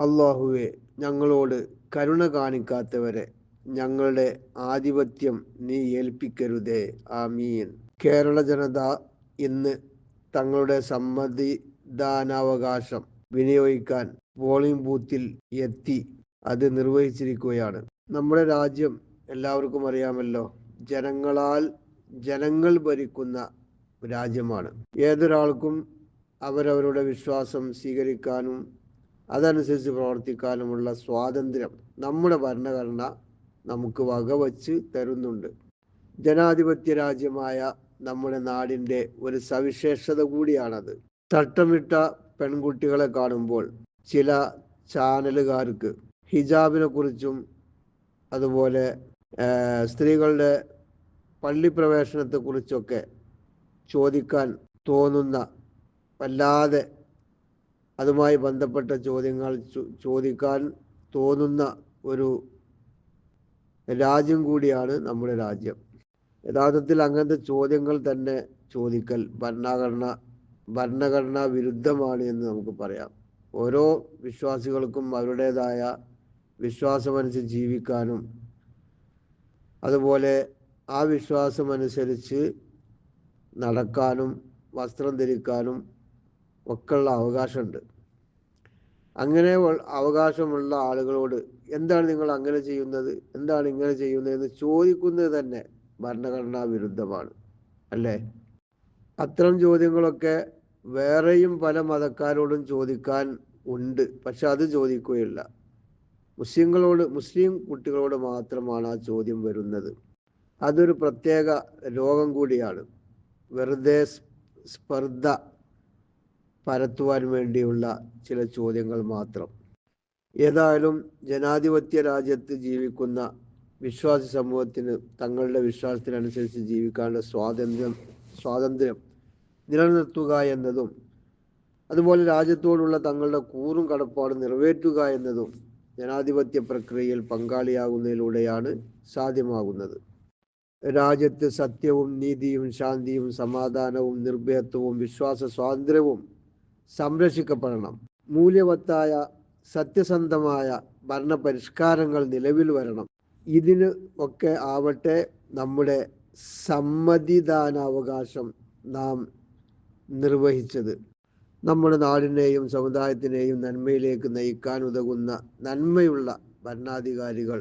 അള്ളാഹുവെ ഞങ്ങളോട് കരുണ കാണിക്കാത്തവരെ ഞങ്ങളുടെ ആധിപത്യം നീ ഏൽപ്പിക്കരുതേ. ആമീൻ. കേരള ജനത ഇന്ന് തങ്ങളുടെ സമ്മതിദാനാവകാശം വിനിയോഗിക്കാൻ പോളിംഗ് ബൂത്തിൽ എത്തി. അത് നിർവഹിച്ചിരിക്കുകയാണ്. നമ്മുടെ രാജ്യം എല്ലാവർക്കും അറിയാമല്ലോ. ജനങ്ങളാൽ ജനങ്ങൾ ഭരിക്കുന്ന രാജ്യമാണ്. ഏതൊരാൾക്കും അവരവരുടെ വിശ്വാസം സ്വീകരിക്കാനും അതനുസരിച്ച് പ്രവർത്തിക്കാനുമുള്ള സ്വാതന്ത്ര്യം നമ്മുടെ ഭരണഘടന നമുക്ക് വകവച്ച് തരുന്നുണ്ട്. ജനാധിപത്യ രാജ്യമായ നമ്മുടെ നാടിന്റെ ഒരു സവിശേഷത കൂടിയാണത്. തട്ടമിട്ട പെൺകുട്ടികളെ കാണുമ്പോൾ ചില ചാനലുകാർക്ക് ഹിജാബിനെ കുറിച്ചും അതുപോലെ സ്ത്രീകളുടെ പള്ളി പ്രവേശനത്തെക്കുറിച്ചൊക്കെ ചോദിക്കാൻ തോന്നുന്ന വല്ലാതെ അതുമായി ബന്ധപ്പെട്ട ചോദ്യങ്ങൾ ചോദിക്കാൻ തോന്നുന്ന ഒരു രാജ്യം കൂടിയാണ് നമ്മുടെ രാജ്യം. യഥാർത്ഥത്തിൽ അങ്ങനത്തെ ചോദ്യങ്ങൾ തന്നെ ചോദിക്കൽ ഭരണഘടന ഭരണഘടനാ വിരുദ്ധമാണ് എന്ന് നമുക്ക് പറയാം. ഓരോ വിശ്വാസികൾക്കും അവരുടേതായ വിശ്വാസമനുസരിച്ച് ജീവിക്കാനും അതുപോലെ ആ വിശ്വാസമനുസരിച്ച് നടക്കാനും വസ്ത്രം ധരിക്കാനും ഒക്കെയുള്ള അവകാശമുണ്ട്. അങ്ങനെ അവകാശമുള്ള ആളുകളോട് എന്താണ് നിങ്ങൾ അങ്ങനെ ചെയ്യുന്നത്? എന്താണ് ഇങ്ങനെ ചെയ്യുന്നത് എന്ന് ചോദിക്കുന്നത് തന്നെ ഭരണഘടനാ വിരുദ്ധമാണ് അല്ലേ? അത്തരം ചോദ്യങ്ങളൊക്കെ വേറെയും പല മതക്കാരോടും ചോദിക്കാൻ ഉണ്ട് പക്ഷെ അത് ചോദിക്കുകയില്ല. മുസ്ലിങ്ങളോട് മുസ്ലിം കുട്ടികളോട് മാത്രമാണ് ആ ചോദ്യം വരുന്നത്. അതൊരു പ്രത്യേക രോഗം കൂടിയാണ്. വെറുതെ സ്പർദ്ധ പരത്തുവാൻ വേണ്ടിയുള്ള ചില ചോദ്യങ്ങൾ മാത്രം. ഏതായാലും ജനാധിപത്യ രാജ്യത്ത് ജീവിക്കുന്ന വിശ്വാസി സമൂഹത്തിന് തങ്ങളുടെ വിശ്വാസത്തിനനുസരിച്ച് ജീവിക്കാനുള്ള സ്വാതന്ത്ര്യം സ്വാതന്ത്ര്യം നിലനിർത്തുക എന്നതും അതുപോലെ രാജ്യത്തോടുള്ള തങ്ങളുടെ കൂറും കടപ്പാടും നിറവേറ്റുക എന്നതും ജനാധിപത്യ പ്രക്രിയയിൽ പങ്കാളിയാകുന്നതിലൂടെയാണ് സാധ്യമാകുന്നത്. രാജ്യത്ത് സത്യവും നീതിയും ശാന്തിയും സമാധാനവും നിർഭയത്വവും വിശ്വാസ സ്വാതന്ത്ര്യവും സംരക്ഷിക്കപ്പെടണം. മൂല്യവത്തായ സത്യസന്ധമായ ഭരണപരിഷ്കാരങ്ങൾ നിലവിൽ വരണം. ഇതിന് ഒക്കെ ആവട്ടെ നമ്മുടെ സമ്മതിദാനാവകാശം നാം നിർവഹിച്ചത്. നമ്മുടെ നാടിനെയും സമുദായത്തിനെയും നന്മയിലേക്ക് നയിക്കാൻ ഉതകുന്ന നന്മയുള്ള ഭരണാധികാരികൾ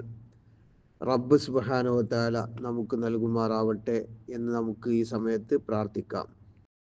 റബ്ബ് സുബാനോ താല നമുക്ക് നൽകുമാറാവട്ടെ എന്ന് നമുക്ക് ഈ സമയത്ത് പ്രാർത്ഥിക്കാം.